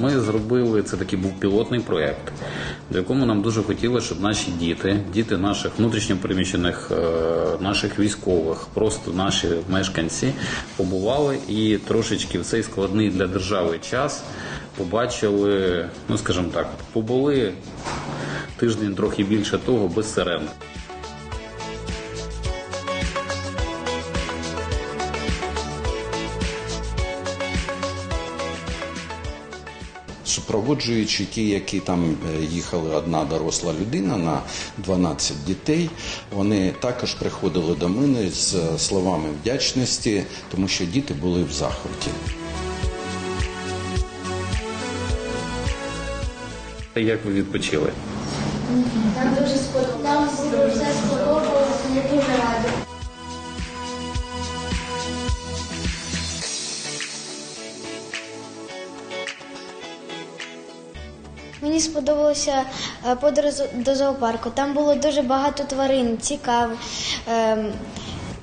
Ми зробили це такий був пілотний проєкт, в якому нам дуже хотілося, щоб наші діти, діти наших внутрішньопереміщених, е, наших військових, просто наші мешканці побували і трошечки в цей складний для держави час побачили, ну скажімо так, побули тиждень трохи більше того без сирен. Супроводжуючи ті, які там е, їхали одна доросла людина на 12 дітей, вони також приходили до мене з е, словами вдячності, тому що діти були в захваті. Як ви відпочили? Нам дуже сподобалося. Нам дуже все сподобалося, Мені сподобалося е, подорож до зоопарку. Там було дуже багато тварин, цікавих, ем,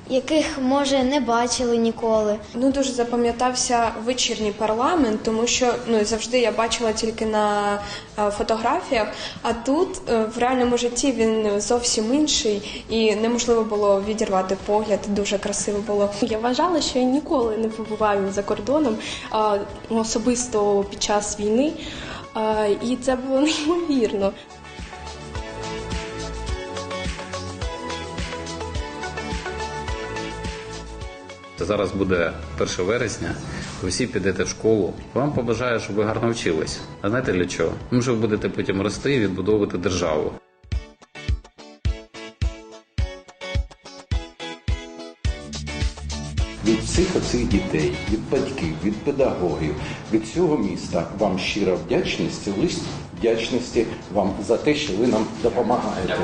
яких може не бачили ніколи. Ну дуже запам'ятався вечірній парламент, тому що ну завжди я бачила тільки на е, фотографіях. А тут е, в реальному житті він зовсім інший, і неможливо було відірвати погляд. Дуже красиво було. Я вважала, що я ніколи не побуваю за кордоном а, особисто під час війни, і це було неймовірно. Зараз буде 1 вересня, ви всі підете в школу. Вам побажаю, щоб ви гарно вчились. А знаєте для чого? Тому що ви будете потім рости і відбудовувати державу. Від всіх оцих дітей, від батьків, від педагогів, від цього міста вам щира вдячність, лист вдячності вам за те, що ви нам допомагаєте.